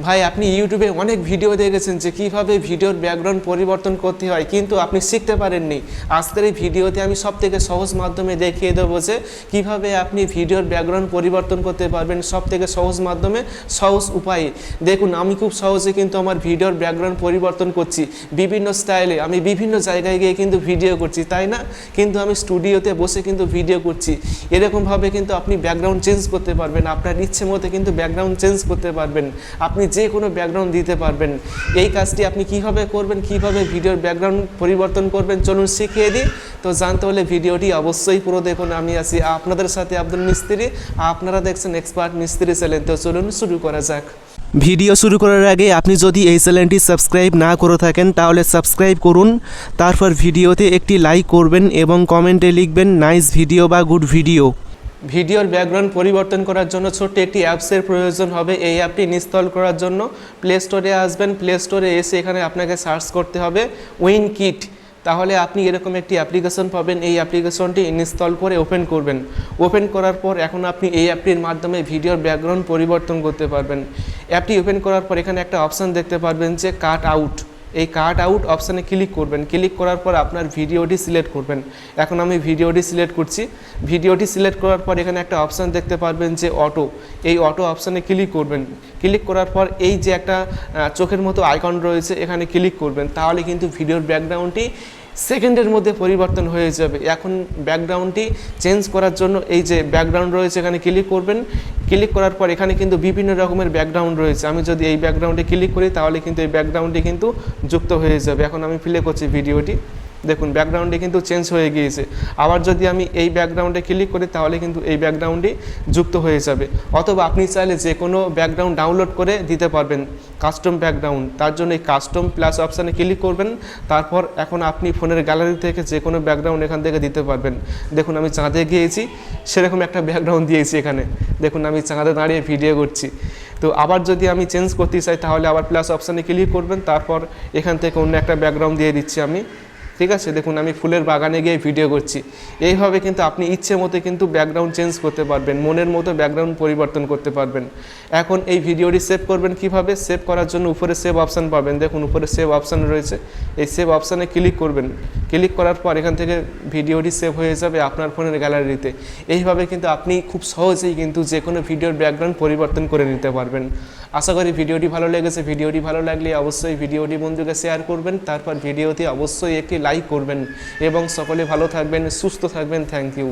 ভাই, আপনি ইউটিউবে অনেক ভিডিও দেখেছেন যে কীভাবে ভিডিওর ব্যাকগ্রাউন্ড পরিবর্তন করতে হয়, কিন্তু আপনি শিখতে পারেননি। আজকের এই ভিডিওতে আমি সব থেকে সহজ মাধ্যমে দেখিয়ে দেবো যে কীভাবে আপনি ভিডিওর ব্যাকগ্রাউন্ড পরিবর্তন করতে পারবেন সব থেকে সহজ মাধ্যমে, সহজ উপায়ে। দেখুন, আমি খুব সহজে কিন্তু আমার ভিডিওর ব্যাকগ্রাউন্ড পরিবর্তন করছি। বিভিন্ন স্টাইলে আমি বিভিন্ন জায়গায় গিয়ে কিন্তু ভিডিও করছি, তাই না? কিন্তু আমি স্টুডিওতে বসে কিন্তু ভিডিও করছি। এরকমভাবে কিন্তু আপনি ব্যাকগ্রাউন্ড চেঞ্জ করতে পারবেন, আপনার ইচ্ছে মতো কিন্তু ব্যাকগ্রাউন্ড চেঞ্জ করতে পারবেন। আপনি যে কোনো ব্যাকগ্রাউন্ড দিতে পারবেন। এই কাজটি আপনি কীভাবে করবেন, কীভাবে ভিডিওর ব্যাকগ্রাউন্ড পরিবর্তন করবেন, চলুন শিখিয়ে দিই। তো জানতে হলে ভিডিওটি অবশ্যই পুরো দেখুন। আমি আছি আপনাদের সাথে আব্দুল মিস্ত্রি। আপনারা দেখছেন এক্সপার্ট মিস্ত্রি চ্যানেল তো চলুন শুরু করা যাক। ভিডিও শুরু করার আগে আপনি যদি এই চ্যানেলটি সাবস্ক্রাইব না করে থাকেন, তাহলে সাবস্ক্রাইব করুন। তারপর ভিডিওতে একটি লাইক করবেন এবং কমেন্টে লিখবেন নাইস ভিডিও বা গুড ভিডিও ভিডিওর ব্যাকগ্রাউন্ড পরিবর্তন করার জন্য ছোট্ট একটি অ্যাপসের প্রয়োজন হবে। এই অ্যাপটি ইনস্টল করার জন্য প্লে স্টোরে আসবেন। প্লে স্টোরে এসে এখানে আপনাকে সার্চ করতে হবে উইন কিট তাহলে আপনি এরকম একটি অ্যাপ্লিকেশন পাবেন। এই অ্যাপ্লিকেশনটি ইনস্টল করে ওপেন করবেন। ওপেন করার পর এখন আপনি এই অ্যাপটির মাধ্যমে ভিডিওর ব্যাকগ্রাউন্ড পরিবর্তন করতে পারবেন। অ্যাপটি ওপেন করার পর এখানে একটা অপশান দেখতে পারবেন যে কাট আউট এই কাট আউট অপশানে ক্লিক করবেন। ক্লিক করার পর আপনার ভিডিওটি সিলেক্ট করবেন। এখন আমি ভিডিওটি সিলেক্ট করছি। ভিডিওটি সিলেক্ট করার পর এখানে একটা অপশান দেখতে পারবেন যে অটো এই অটো অপশানে ক্লিক করবেন। ক্লিক করার পর এই যে একটা চোখের মতো আইকন রয়েছে, এখানে ক্লিক করবেন। তাহলে কিন্তু ভিডিওর ব্যাকগ্রাউন্ডটি সেকেন্ডের মধ্যে পরিবর্তন হয়ে যাবে। এখন ব্যাকগ্রাউন্ডটি চেঞ্জ করার জন্য এই যে ব্যাকগ্রাউন্ড রয়েছে, এখানে ক্লিক করবেন। ক্লিক করার পর এখানে কিন্তু বিভিন্ন রকমের ব্যাকগ্রাউন্ড রয়েছে। আমি যদি এই ব্যাকগ্রাউন্ডে ক্লিক করি, তাহলে কিন্তু এই ব্যাকগ্রাউন্ডটি কিন্তু যুক্ত হয়ে যাবে। এখন আমি ফিলে করছি ভিডিওটি। দেখুন ব্যাকগ্রাউন্ডে কিন্তু চেঞ্জ হয়ে গিয়েছে। আবার যদি আমি এই ব্যাকগ্রাউন্ডে ক্লিক করি, তাহলে কিন্তু এই ব্যাকগ্রাউন্ডটি যুক্ত হয়ে যাবে। অথবা আপনি চাইলে যে কোনো ব্যাকগ্রাউন্ড ডাউনলোড করে দিতে পারবেন কাস্টম ব্যাকগ্রাউন্ড তার জন্য এই কাস্টম প্লাস অপশানে ক্লিক করবেন। তারপর এখন আপনি ফোনের গ্যালারি থেকে যে কোনো ব্যাকগ্রাউন্ড এখান থেকে দিতে পারবেন। দেখুন, আমি চাঁদে গিয়েছি, সেরকম একটা ব্যাকগ্রাউন্ড দিয়েছি এখানে। দেখুন, আমি চাঁদে দাঁড়িয়ে ভিডিও করছি। তো আবার যদি আমি চেঞ্জ করতে চাই, তাহলে আবার প্লাস অপশানে ক্লিক করবেন। তারপর এখান থেকে অন্য একটা ব্যাকগ্রাউন্ড দিয়ে দিচ্ছি আমি। ঠিক আছে? দেখুন, আমি ফুলের বাগানে গিয়ে ভিডিও করছি। এইভাবে কিন্তু আপনি ইচ্ছে মতো কিন্তু ব্যাকগ্রাউন্ড চেঞ্জ করতে পারবেন, মনের মতো ব্যাকগ্রাউন্ড পরিবর্তন করতে পারবেন। এখন এই ভিডিওটি সেভ করবেন কীভাবে? সেভ করার জন্য উপরে সেভ অপশান পাবেন। দেখুন, উপরে সেভ অপশান রয়েছে। এই সেভ অপশানে ক্লিক করবেন। ক্লিক করার পর এখান থেকে ভিডিওটি সেভ হয়ে যাবে আপনার ফোনের গ্যালারিতে এইভাবে কিন্তু আপনি খুব সহজেই কিন্তু যে কোনো ভিডিওর ব্যাকগ্রাউন্ড পরিবর্তন করে নিতে পারবেন। আশা করি ভিডিওটি ভালো লেগেছে। ভিডিওটি ভালো লাগলে অবশ্যই ভিডিওটি বন্ধুকে শেয়ার করবেন, তারপর ভিডিওতে অবশ্যই একটি লাইক করবেন। এবং সকলে ভালো থাকবেন, সুস্থ থাকবেন। Thank you